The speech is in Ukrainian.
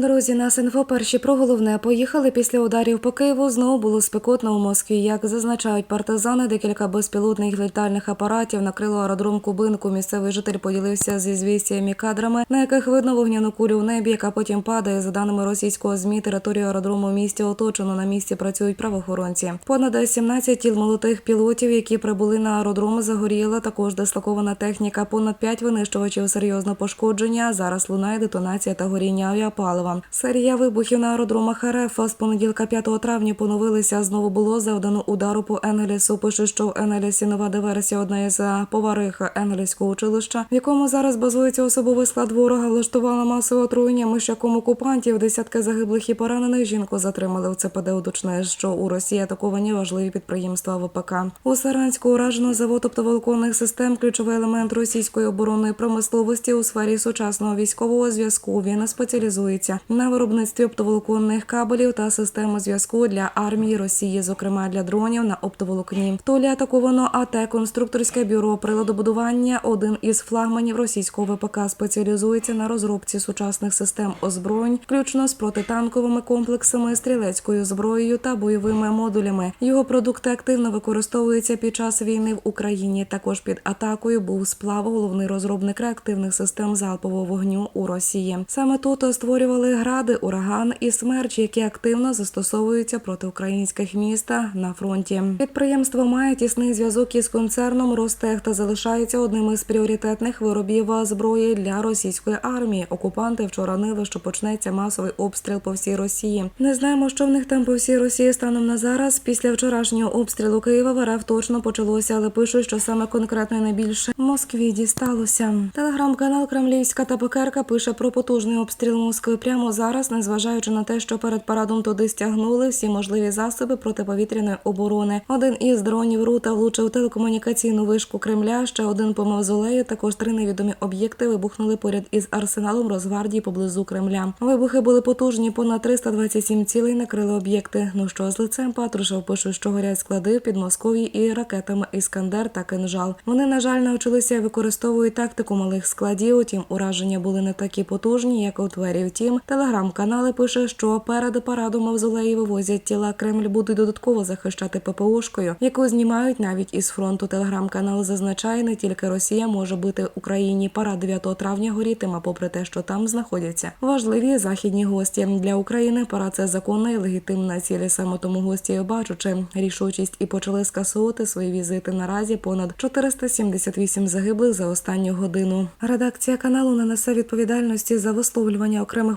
Друзі, нас інфо перші про головне поїхали після ударів по Києву. Знову було спекотно у Москві. Як зазначають партизани, декілька безпілотних літальних апаратів накрило аеродром Кубинку. Місцевий житель поділився зі звістями кадрами, на яких видно вогняну кулю в небі, яка потім падає. За даними російського змі, територію аеродрому в місті оточено. На місці працюють правоохоронці. Понад 17 тіл молодих пілотів, які прибули на аеродром, загоріла. Також дислокована техніка. Понад 5 винищувачів серйозно пошкодження. Зараз лунає детонація та горіння авіапалива. Серія вибухів на аеродромах РФ з понеділка 5 травня поновилися. Знову було завдано удару по Енгельсу. Пише, що в Енгельсі нова диверсія. Одна із е, поварих Енгельського училища, в якому зараз базується особовий склад ворога, влаштувала масове отруєння мишаком окупантів. Десятки загиблих і поранених жінку затримали. У ЦПД уточнює, що у Росії атаковані важливі підприємства ВПК. У Саранську уражено завод оптоволоконних систем, ключовий елемент російської оборонної промисловості у сфері сучасного військового зв'язку. Він спеціалізується на виробництві оптоволоконних кабелів та системи зв'язку для армії Росії, зокрема для дронів на оптоволокні. Толі атаковано АТ конструкторське бюро приладобудування. Один із флагманів російського ВПК спеціалізується на розробці сучасних систем озброєнь, включно з протитанковими комплексами, стрілецькою зброєю та бойовими модулями. Його продукти активно використовуються під час війни в Україні. Також під атакою був сплав головний розробник реактивних систем залпового вогню у Росії. Саме тут створювали гради, ураган і смерч, які активно застосовуються проти українських міст на фронті. Підприємство має тісний зв'язок із концерном Ростех та залишається одним із пріоритетних виробів зброї для російської армії. Окупанти вчора нили, що почнеться масовий обстріл по всій Росії. Не знаємо, що в них там по всій Росії станом на зараз. Після вчорашнього обстрілу Києва в РФ точно почалося, але пишуть, що саме конкретно найбільше Москві дісталося. Телеграм-канал Кремлівська Табакерка пише про потужний обстріл Москви прямо зараз, незважаючи на те, що перед парадом туди стягнули всі можливі засоби протиповітряної оборони. Один із дронів рута влучив телекомунікаційну вишку Кремля. Ще один по мавзолею. Також три невідомі об'єкти вибухнули поряд із арсеналом Росгвардії поблизу Кремля. Вибухи були потужні, понад 327 цілей накрили об'єкти. Ну що з лицем Патрушев пишуть, що горять склади в Підмосков'ї і ракетами Іскандер та кинжал. Вони на жаль навчилися і використовують тактику малих складів. Утім, ураження були не такі потужні, як у Твері. Втім, телеграм-канали пише, що перед парадом мавзолеї вивозять тіла. Кремль буде додатково захищати ППОшкою, яку знімають навіть із фронту. Телеграм-канал зазначає, не тільки Росія може бити Україні. Парад 9 травня горітиме, попри те, що там знаходяться важливі західні гості для України. Парад це законна і легітимна ціль. Саме тому гості, бачучи рішучість і почали скасовувати свої візити. Наразі понад 478 загиблих за останню годину. Редакція каналу не несе відповідальності за висловлювання окремих